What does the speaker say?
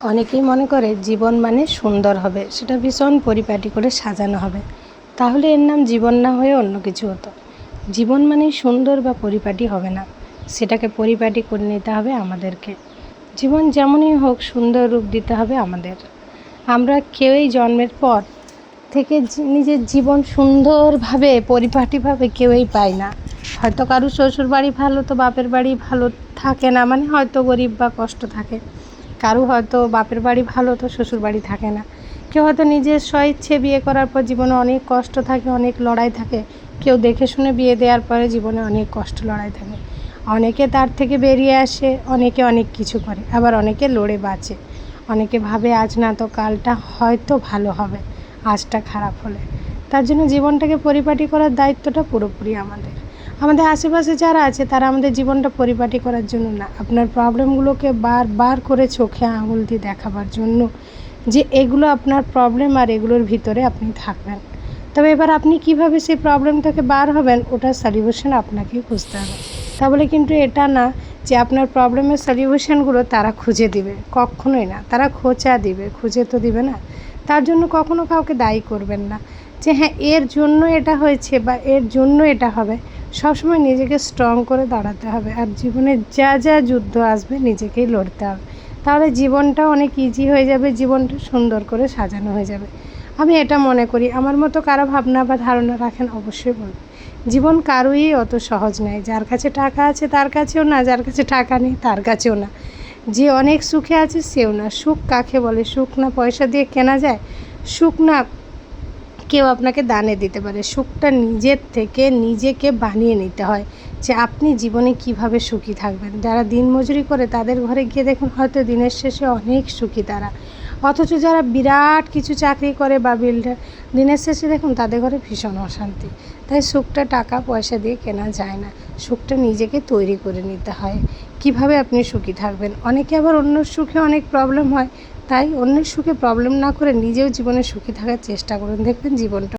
অনেকেই মনে করে জীবন মানে সুন্দর হবে, সেটা ভীষণ পরিপাটি করে সাজানো হবে। তাহলে এর নাম জীবন না হয়ে অন্য কিছু হতো। জীবন মানেই সুন্দর বা পরিপাটি হবে না, সেটাকে পরিপাটি করে নিতে হবে আমাদেরকে। জীবন যেমনই হোক সুন্দর রূপ দিতে হবে আমাদের। আমরা কেউই জন্মের পর থেকে নিজের জীবন সুন্দরভাবে, পরিপাটিভাবে কেউই পাই না। হয়তো কারও শ্বশুর বাড়ি ভালো, তো বাপের বাড়ি ভালো থাকে না মানে হয়তো গরিব বা কষ্ট থাকে। কারও হয়তো বাপের বাড়ি ভালো তো শ্বশুর বাড়ি থাকে না। কেউ হয়তো নিজের স্বইচ্ছে বিয়ে করার পর জীবনে অনেক কষ্ট থাকে, অনেক লড়াই থাকে। কেউ দেখে শুনে বিয়ে দেওয়ার পরে জীবনে অনেক কষ্ট, লড়াই থাকে। অনেকে তার থেকে বেরিয়ে আসে, অনেকে অনেক কিছু করে, আবার অনেকে লড়ে বাঁচে। অনেকে ভাবে, আজ না তো কালটা হয়তো ভালো হবে, আজটা খারাপ হলে। তার জন্য জীবনটাকে পরিপাটি করার দায়িত্বটা পুরোপুরি আমাদের। আমাদের আশেপাশে যারা আছে, তারা আমাদের জীবনটা পরিপাটি করার জন্য না। আপনার প্রবলেমগুলোকে বারবার করে চোখে আঙুল দিয়ে দেখাবার জন্য যে এগুলো আপনার প্রবলেম আর এগুলোর ভিতরে আপনি থাকবেন। তবে এবার আপনি কীভাবে সেই প্রবলেম থেকে বার হবেন, ওটার সলিউশন আপনাকেই খুঁজতে হবে। তাহলে কিন্তু এটা না যে আপনার প্রবলেমের সলিউশনগুলো তারা খুঁজে দিবে। কখনোই না। তারা খোঁচা দিবে। খুঁজে তো দিবে না। তার জন্য কখনো কাউকে দায়ী করবেন না। যে হ্যাঁ এর জন্য এটা হয়েছে বা এর জন্য এটা হবে। সবসময় নিজেকে স্ট্রং করে দাঁড়াতে হবে আর জীবনে যা যা যুদ্ধ আসবে নিজেকেই লড়তে হবে। তাহলে জীবনটা অনেক ইজি হয়ে যাবে, জীবনটা সুন্দর করে সাজানো হয়ে যাবে। আমি এটা মনে করি, আমার মতো কারও ভাবনা বা ধারণা রাখেন অবশ্যই বলবেন জীবন কারোই অত সহজ নয়, যার কাছে টাকা আছে তার কাছেও না, যার কাছে টাকা নেই তার কাছেও না। যে অনেক সুখে আছে সেও না, সুখ কাকে বলে? সুখ না পয়সা দিয়ে কেনা যায়? সুখ না কেউ আপনাকে দানে দিতে পারে। সুখটা নিজের থেকে নিজেকে বানিয়ে নিতে হয় যে আপনি জীবনে কীভাবে সুখী থাকবেন। যারা দিনমজুরি করে তাদের ঘরে গিয়ে দেখুন হয়তো দিনের শেষে অনেক সুখী তারা। অথচ যারা বিরাট কিছু চাকরি করে বা বিল্ডার, দিনের শেষে দেখুন তাদের ঘরে ভীষণ অশান্তি। তাই সুখটা টাকা পয়সা দিয়ে কেনা যায় না। সুখটা নিজেকে তৈরি করে নিতে হয়। কীভাবে আপনি সুখী থাকবেন? অনেকে আবার অন্য সুখে অনেক প্রবলেম হয়। তাই অন্যের সুখে প্রবলেম না করে নিজেও জীবনে সুখী থাকার চেষ্টা করুন। দেখবেন জীবনটা